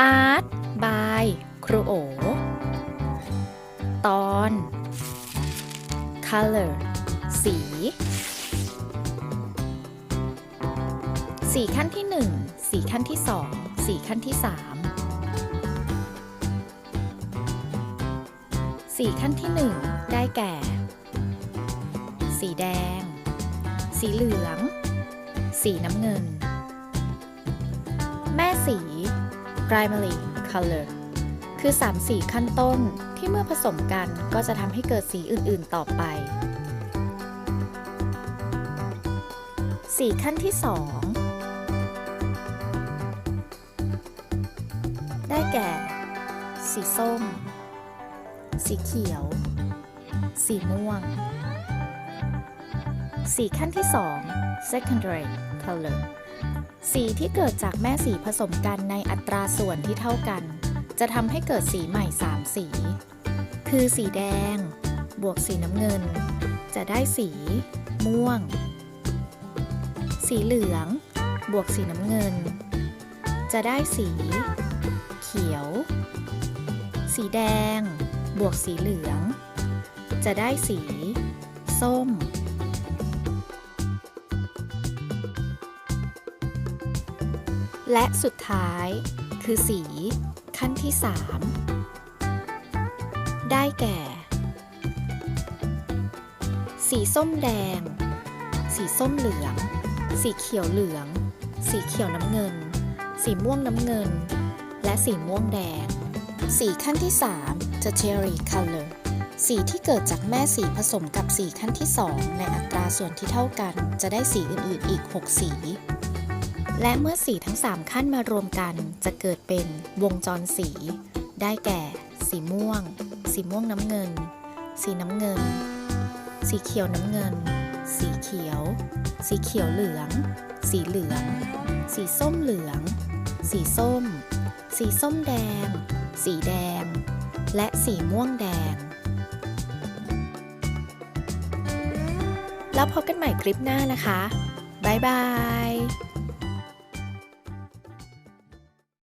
อาร์ตบายครูโอ ตอน color สี สีขั้นที่ 1 สีขั้นที่ 2 สีขั้นที่ 3 สีขั้นที่ 1 ได้แก่ สีแดง สีเหลือง สีน้ำเงิน แม่สี primary color คือ 3 สีขั้นต้นที่เมื่อผสมกันก็จะทำให้เกิดสีอื่น ๆ ต่อไป สีขั้นที่ 2 ได้แก่ สีส้ม สีเขียว สีม่วง สีขั้นที่ 2 secondary color สีที่เกิดจากแม่สีผสมกันในอัตราส่วนที่เท่ากัน จะทำให้เกิดสีใหม่ 3 สี คือสีแดง บวกสีน้ำเงิน จะได้สี ม่วง สีเหลือง บวกสีน้ำเงิน จะได้สี เขียว สีแดง บวกสีเหลือง จะได้สี ส้ม และสุดท้ายคือสี ขั้นที่ 3 ได้แก่ สีส้มแดง สีส้มเหลือง สีเขียวเหลือง สีเขียวน้ำเงิน สีม่วงน้ำเงิน และสีม่วงแดง สีขั้นที่ 3 จะ cherry color สีที่เกิดจากแม่สีผสมกับสีขั้นที่ 2 ในอัตราส่วนที่เท่ากัน จะได้สีอื่นๆอีก 6 สี และเมื่อสีทั้ง 3 ขั้นมารวมกัน จะเกิดเป็นวงจรสี ได้แก่ สีม่วง สีม่วงน้ำเงิน สีน้ำเงิน สีเขียวน้ำเงิน สีเขียว สีเขียวเหลือง สีเหลือง สีส้มเหลือง สีส้ม สีส้มแดง สีแดง และสีม่วงแดง แล้วพบกันใหม่คลิปหน้านะคะ บ๊ายบาย